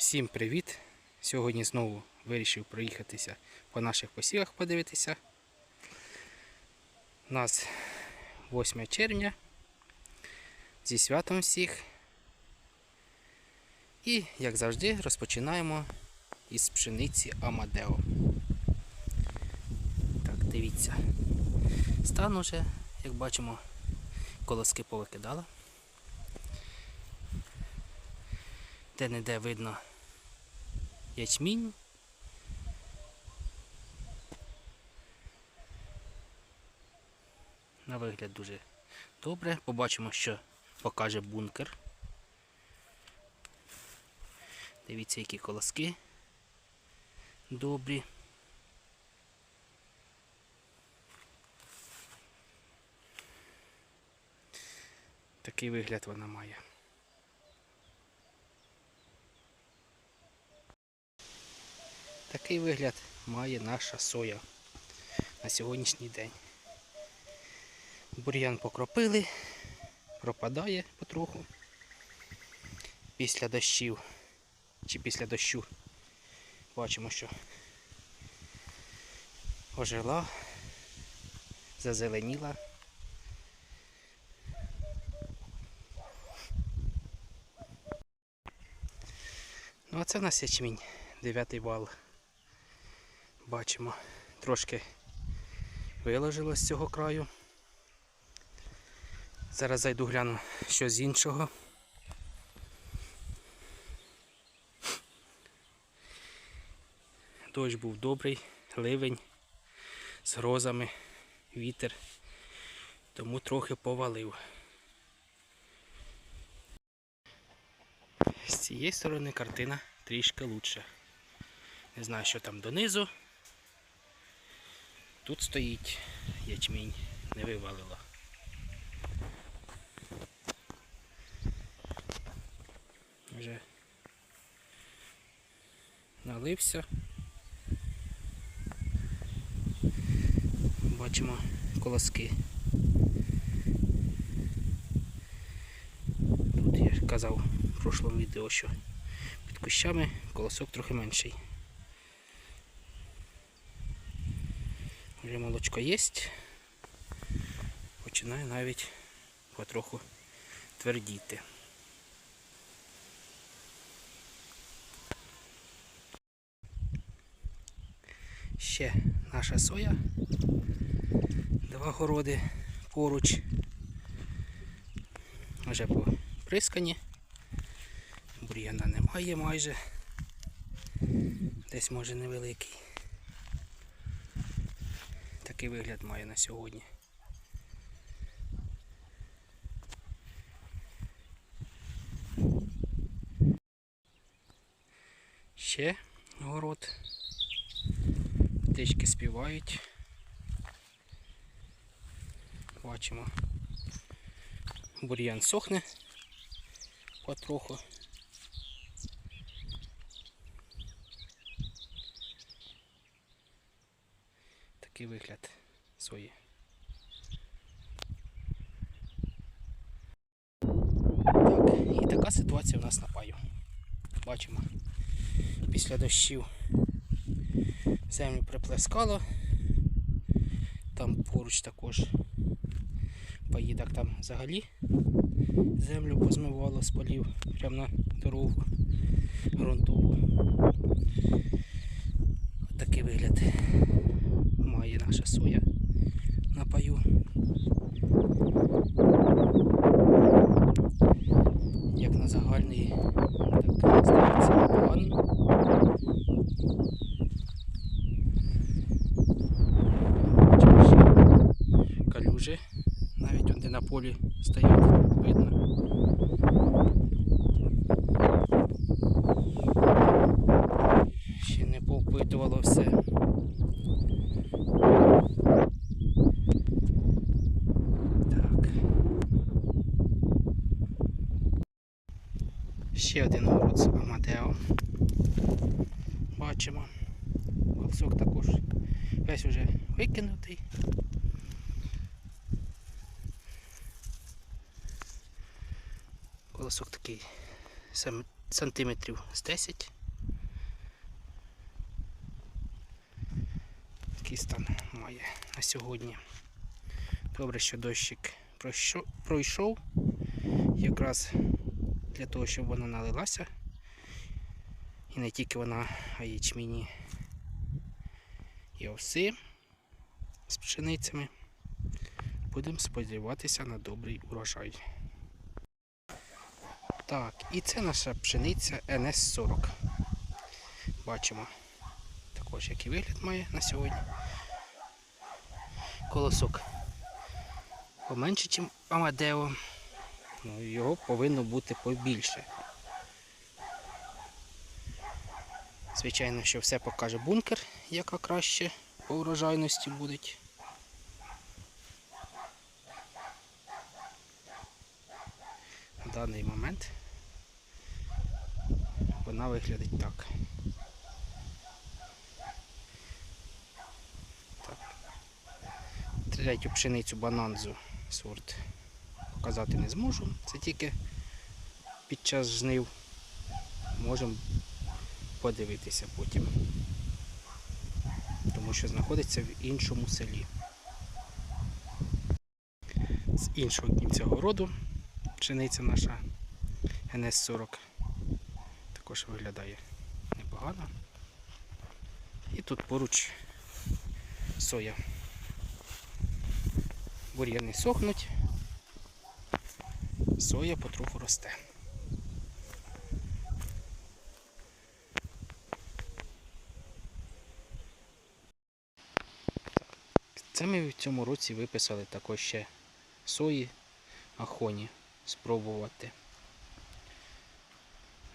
Всім привіт! Сьогодні знову вирішив проїхатися по наших посівах подивитися. У нас 8 червня. Зі святом всіх. І, як завжди, розпочинаємо із пшениці Амадео. Так, дивіться. Стан уже, як бачимо, колоски повикидала. Де-не-де видно ячмінь. На вигляд дуже добре. Побачимо, що покаже бункер. Дивіться, які колоски добрі. Такий вигляд вона має. Такий вигляд має наша соя на сьогоднішній день. Бур'ян покропили, пропадає потроху. Після дощів чи після дощу бачимо, що ожила, зазеленіла. Ну а це в нас ячмінь, дев'ятий вал. Бачимо, трошки виложило з цього краю. Зараз зайду гляну, що з іншого. Дощ був добрий, ливень з грозами, вітер, тому трохи повалив. З цієї сторони картина трішки лучше. Не знаю, що там донизу. Тут стоїть ячмінь, не вивалило. Вже налився. Бачимо колоски. Тут я казав в прошлому відео, що під кущами колосок трохи менший. Вже молочко є. Починає навіть потроху твердіти. Ще наша соя. Два городи поруч. Вже поприскані. Бур'яна немає майже. Десь може невеликий. Такий вигляд має на сьогодні. Ще город. Птички співають. Бачимо. Бур'ян сохне потроху. Такий вигляд свої. Так, і така ситуація у нас на паю. Бачимо. Після дощів землю приплескало. Там поруч також поїдок там взагалі землю позмивало з полів прямо на дорогу ґрунтову. От такий вигляд має наша соя на паю. Як на загальний, так здається, ще калюжі, навіть он де на полі стоять, видно. Ще не повпитувало все. Так. Один Амадео. Бачимо. Волсок також весь уже викинутий. Колосок такий сантиметрів з 10. Такий стан має на сьогодні. Добре, що дощик пройшов якраз для того, щоб вона налилася. І не тільки вона, а ячміні і овси з пшеницями. Будемо сподіватися на добрий урожай. Так, і це наша пшениця НС-40. Бачимо також, який вигляд має на сьогодні. Колосок поменше, ніж Амадео. Ну, його повинно бути побільше. Звичайно, що все покаже бункер, яка краще по урожайності буде. На даний момент вона виглядить так. так. Третю пшеницю бананзу сорт показати не зможу. Це тільки під час жнив можемо подивитися потім. Тому що знаходиться в іншому селі. З іншого кінця городу пшениця наша НС-40 також виглядає непогано. І тут поруч соя. Бур'яни сохнуть, соя потроху росте. Це ми в цьому році виписали також ще сої ахоні спробувати.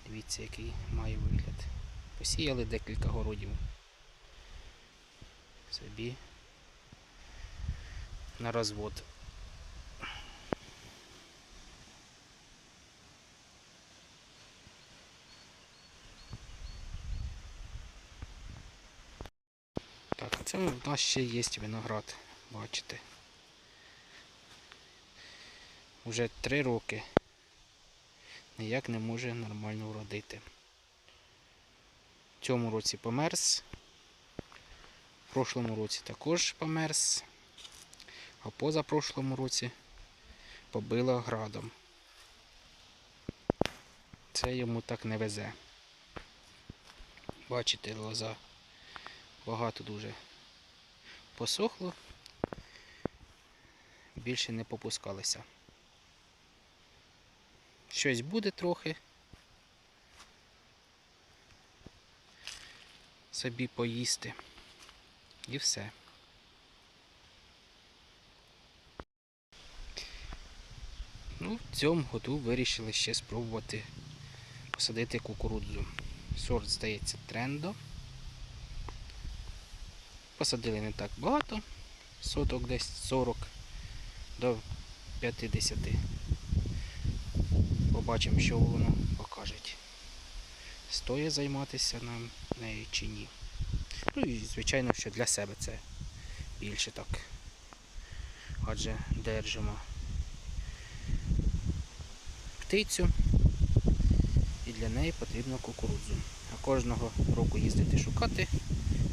Дивіться, який має вигляд. Посіяли декілька городів собі на розвод. Це в нас ще є виноград, бачите. Уже три роки ніяк не може нормально вродити. В цьому році померз, в прошлому році також померз, а позапрошлому році побило градом. Це йому так не везе. Бачите, лоза багато дуже посохло, більше не попускалися. Щось буде трохи. Собі поїсти. І все. Ну, в цьому году вирішили ще спробувати посадити кукурудзу. Сорт, здається, трендо. Посадили не так багато, соток десь 40 до 50. Побачимо, що воно покаже. Стоїть займатися нам нею чи ні. Ну і звичайно, що для себе це більше так. Адже держимо птицю і для неї потрібно кукурудзу. А кожного року їздити шукати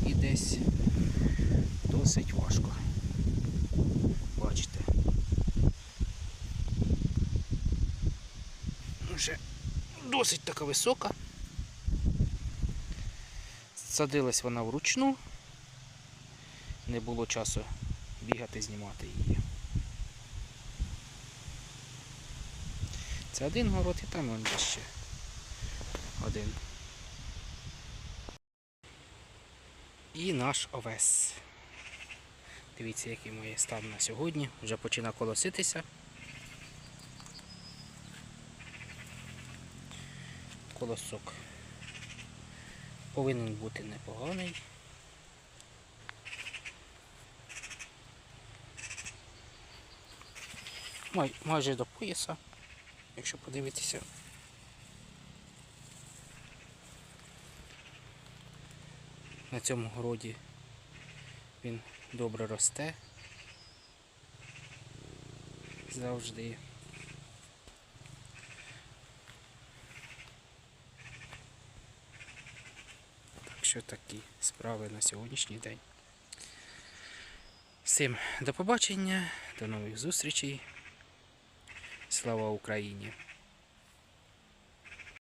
і десь досить важко. Бачите. Вже досить така висока. Садилась вона вручну, не було часу бігати, знімати її. Це один город і там он ще один. І наш овес. Дивіться, який має стан на сьогодні. Вже починає колоситися. Колосок повинен бути непоганий. Май, майже до пояса, якщо подивитися. На цьому городі він добре росте завжди. Так що такі справи на сьогоднішній день. Всім до побачення, до нових зустрічей. Слава Україні!